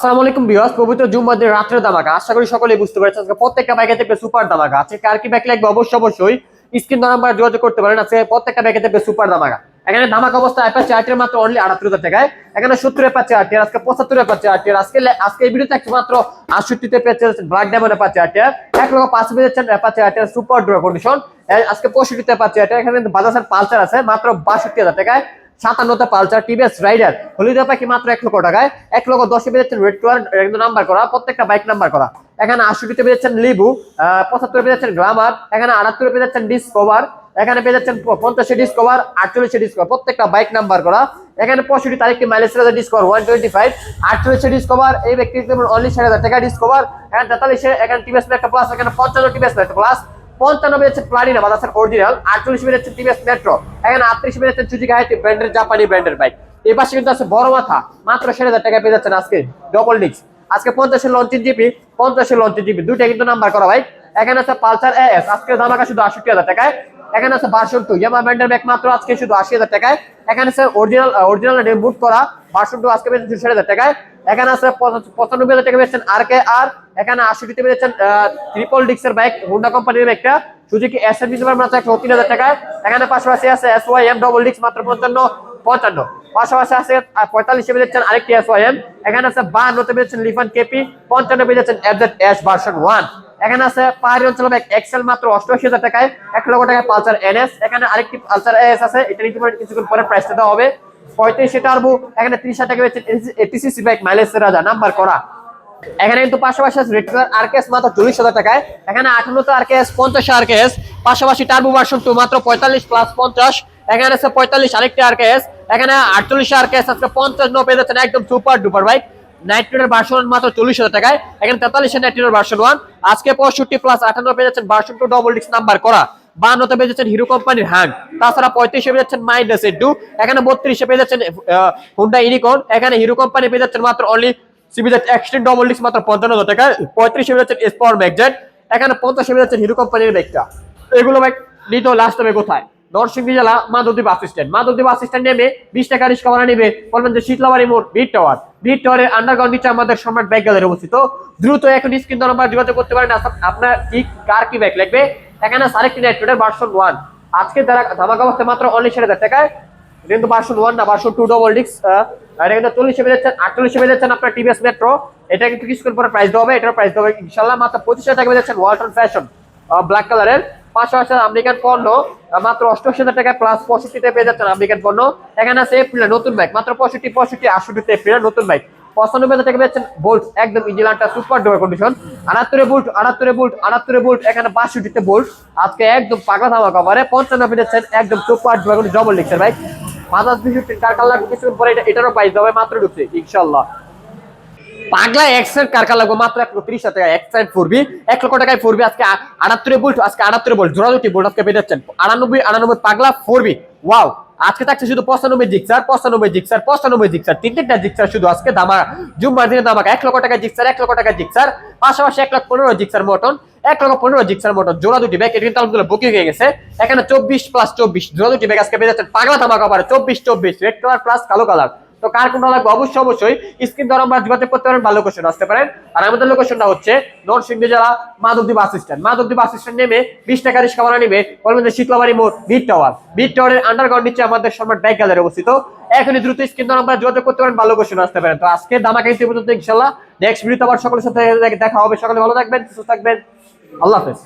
আসসালামু আলাইকুম পবিত্র দামাকা আশা করি বুঝতে পারছেন আজকে প্রত্যেকটা থাকবে সুপার দামাকা আছে কার কি লাগবে? অবশ্যই স্ক্রিন নাম্বার যোগাযোগ করতে পারেন। আজকে প্রত্যেকটা থাকবে সুপার দামাকা এখানে দামাক অবস্থা আরটির মাত্র অনলি আটাত্তর হাজার টাকায়। এখানে সত্তর অ্যাপাচি আরটির আজকে পঁচাত্তর অ্যাপাচি আরটির আজকে আজকে এই ভিডিওতে মাত্র আটষট্টিতে পেয়েছে ব্ল্যাক ডায়মন্ড অ্যাপাচি আরটির এক লক্ষ পাঁচ আরটির সুপার ড্রো কন্ডিশন আজকে পঁয়ষট্টিতে অ্যাপাচি আরটির এখানে বাজাজের পালসার আছে, মাত্র বাষট্টি হাজার টাকায়। সাতান্নতে পালসার, টিভিএস রাইডার। হলিদা পাখি মাত্র এক লক্ষ টাকায়। এক লক্ষ দশে পেয়েছেন রেড কালার একদম নাম্বার করা, প্রত্যেকটা বাইক নাম্বার করা। এখানে আশিটিতে পেয়েছেন লিবু পঁচাত্তরে পেয়েছেন গ্লামার এখানে আটাত্তরে পেয়েছেন ডিসকভার এখানে পেয়ে যাচ্ছেন পঞ্চাশে ডিসকভার আটচল্লিশে ডিসকভার প্রত্যেকটা বাইক নাম্বার করা। এখানে পঁয়ষট্টি তারিখটি mileage Discover one twenty five আটচল্লিশে Discover এই ব্যক্তি অনলি ষাট হাজার টাকা ডিসকভার এখানে তেতাল্লিশে, এখানে টিভিএস একটা প্লাস এখানে পঞ্চান্ন টিভিএস একটা প্লাস পঞ্চান্ন বেড়েছে প্লাটিনা বাজাসের অরিজিনাল। আটচল্লিশ বেড়েছে টিভিএস মেট্রো। এখানে আটত্রিশ বেড়েছে সুজুকি হাইটি ব্র্যান্ডের জাপানি ব্র্যান্ডের বাইক। এই পাশে কিন্তু আছে বড় মাথা। মাত্র ষাট হাজার টাকা পেয়ে যাচ্ছেন আজকে ডবল ডিক্স আজকে পঞ্চাশের লঞ্চিং জিপি পঞ্চাশের লঞ্চিং জিপি দুইটা কিন্তু নাম্বার করা ভাই এখানে আছে পালসার এস আজকে দাম রাখা শুধু আষট্টি হাজার টাকায়। এখানে আছে ভার্সন টু ইয়ামা ব্র্যান্ডের ব্যাগ মাত্র আজকে শুধু আশি হাজার টাকায়। এখানে আছে অরিজিনাল অরিজিনাল বুট করা। ভার্সন টু আজকে পেয়েছেন ষাট হাজার টাকায়। এখানে আছে পঁচানব্বই হাজার টাকা পেয়েছেন আর কে আর এখানে আশিটিতে পেয়েছেন ট্রিপল ডিক্সের বাইক হুন্ডা কোম্পানির একটা সুজুকি এস এম ডিসেম্বর মাত্র একশো তিন হাজার টাকায় এখানে পাশাপাশি আছে এস ওয়াই এম ডবল ডিক্স মাত্র পঞ্চান্ন পঞ্চান্ন। পাশাপাশি আছে পঁয়তাল্লিশে পেয়েছেন আরেকটি এস ওয়াই এম এখানে আছে বাহান্নতে পেয়েছেন লিফান কেপি পঞ্চান্ন পেয়েছেন এফজেড এস ভার্সন ওয়ান এখানে আছে পাহাড়ি অঞ্চলের ব্যাগ এক্সেল মাত্র অষ্টআশি হাজার টাকায়, এক লক্ষ টাকায় পালসার এনএস এখানে আরেকটি পালসার এস আছে, এটা নিতে পারেন কিছুক্ষণ পরে প্রাইসটা দেওয়া হবে। পঁয়ত্রিশে টার্বো এখানে ত্রিশ হাজার টাকা পেয়েছেন এটিসিসি বাইক মাইলেজ রাজা নাম্বার করা। এখানে কিন্তু পাশাপাশি আছে রেট্রো আরকেএস মাত্র চল্লিশ হাজার টাকায়। এখানে আঠান্নতে আরকেএস পঞ্চাশ আরকেএস পাশাপাশি টার্বো ভার্সন টু মাত্র পঁয়তাল্লিশ প্লাস পঞ্চাশ। এখানে আছে পঁয়তাল্লিশ আরেকটি আরকেএস এখানে আটচল্লিশ আরকেএস আজকে পঞ্চাশ নো পেয়ে যাচ্ছেন একদম সুপার ডুপার বাইক নাইট্রেটের ভার্সন মাত্র চল্লিশ হাজার টাকায়। এখানে তেতাল্লিশের নাইট্রেটের ভার্সন ওয়ান আজকে পঁয়ষট্টি প্লাস আঠান্ন পেয়ে যাচ্ছেন ভার্সন টু ডবল ডিক্স নাম্বার করা। বান্নতে পেয়ে যাচ্ছেন হিরো কোম্পানির হ্যান্ড তাছাড়া পঁয়ত্রিশে পেয়ে যাচ্ছেন মাইন্ডাস ডু এখানে বত্রিশে পেয়ে যাচ্ছেন হুন্ডা ইউনিকর্ন এখানে হিরো কোম্পানি পেয়ে যাচ্ছেন মাত্র অনলি সিবিজেড এক্সটেন্ড ডবল ডিক্স মাত্র পঞ্চান্ন হাজার টাকা, পঁয়ত্রিশে পেয়ে যাচ্ছেন স্পার ম্যাগজেট এখানে পঞ্চাশে পেয়ে যাচ্ছেন হিরো কোম্পানির বাইকটা এগুলো বাইক নিত লাস্ট হবে কোথায়? নরসিংদী জেলা Madhabdi bus stand Madhabdi bus stand নেমে বিশ টাকা রিক্সা ভাড়া নেবে। বলবেন যে শীতলাবাড়ি মোড় বিট টাওয়ার বিট টাওয়ারের আন্ডারগ্রাউন্ড নিচে আমাদের সম্রাট ব্যাগ গ্যালারি অবস্থিত। দ্রুত এখন স্ক্রিন নাম্বার যোগাযোগ করতে পারেন। আপ- আপনার কি, কার কি ব্যাগ লাগবে? এখানে আরেকটি নাইট্রেটের ভার্সন ওয়ান আজকে তারা ধামাকা মাত্র ষাট হাজার টাকায় কিন্তু ওয়ান না টু ডবল ডিক্স এটা কিন্তু চল্লিশে আটচল্লিশে আপনার টিভিএস মেট্রো এটা কিন্তু কিছুক্ষণ পরে প্রাইস দেওয়া হবে, এটার প্রাইস দেওয়া হবে ইনশাল্লাহ মাত্র টাকা ফ্যাশন ব্ল্যাক কালারের আমেরিকান পণ্য মাত্র অষ্টআশি হাজার টাকা প্লাস পঁয়ষট্টিতে পেয়ে যাচ্ছেন আমেরিকান পণ্য। এখানে আছে নতুন বাইক মাত্র পঁয়ষট্টি পঁয়ষট্টি আটষট্টিতে এপ্রিলের নতুন বাইক পঁচানব্বই হাজার টাকা পেয়েছেন বোল্ট একদম ইঞ্জিনটা সুপার কন্ডিশন আটাত্তরে বোল্ট আটাত্তরে বোল্ট আটাত্তরে বোল্ট এখানে বাষট্টিতে বোল্ট আজকে একদম পাকা ধামা কভারে পঞ্চান্ন পেয়েছেন একদম সুপার ডোর ডবল লিখছে ভাই কিছুক্ষণ পরে এটারও প্রাইস দেবে মাত্র ঢুকছে ইনশাল্লাহ পাগলা লাগবে? মাত্র এক লক্ষ টাকা। এক লক্ষ টাকায় আজকে আটাত্তরে বোল্ট আজকে আটাত্তরে বোল্ট বোল্ট আজকে পেয়ে যাচ্ছেন আটানব্বই আটানব্বই পাগলা ফোরবি ওয়াও আজকে থাকছে শুধু পঁচানব্বই জিক্সার পঁচানব্বই জিক্সার পঁচানব্বই জিক্সার তিন তিনটা জিক্সার শুধু আজকে দামা জুম্মার দিনে দামাকা। এক লক্ষ টাকা জিক্সার এক লক্ষ টাকা জিক্সার পাশাপাশি এক লাখ পনেরো জিক্সার মটন এক লক্ষ পনেরো জিক্সার মটন জোড়া দুটি ব্যাগ এটা কিন্তু আলহামদুলিল্লাহ বুকিং হয়ে গেছে। এখানে চব্বিশ প্লাস চব্বিশ, জোড়া দুটি ব্যাগ আজকে পেয়ে যাচ্ছেন পাগলা ধামাকা পারে চব্বিশ চব্বিশ রেড কালার প্লাস কালো কালার তো কার কোনটা লাগবে? অবশ্যই অবশ্যই স্ক্রিন দ্বারা আমরা যোগাযোগ করতে পারেন বা লোকেশন আসতে পারেন। আর আমাদের লোকেশনটা হচ্ছে নরসিংদী জেলা Madhabdi bus stand Madhabdi bus stand নেমে বিশ টাকা রিক্সা ভাড়া নেবে বলবেন যে শীতলাবাড়ি মোড় বিট টাওয়ার বিট টাওয়ারের আন্ডারগ্রাউন্ড নিচে আমাদের সম্রাট ব্যাগ গ্যালারি অবস্থিত। এখনই দ্রুত স্ক্রিন দ্বারা আমরা যোগাযোগ করতে পারেন বা লোকেশন আসতে পারেন। তো আজকে দামাকে পর্যন্ত ইনশাল্লাহ নেক্সট ভিডিওতে আবার সকলের সাথে দেখা হবে। সকলে ভালো থাকবেন, সুস্থ থাকবেন। আল্লাহ হাফেজ।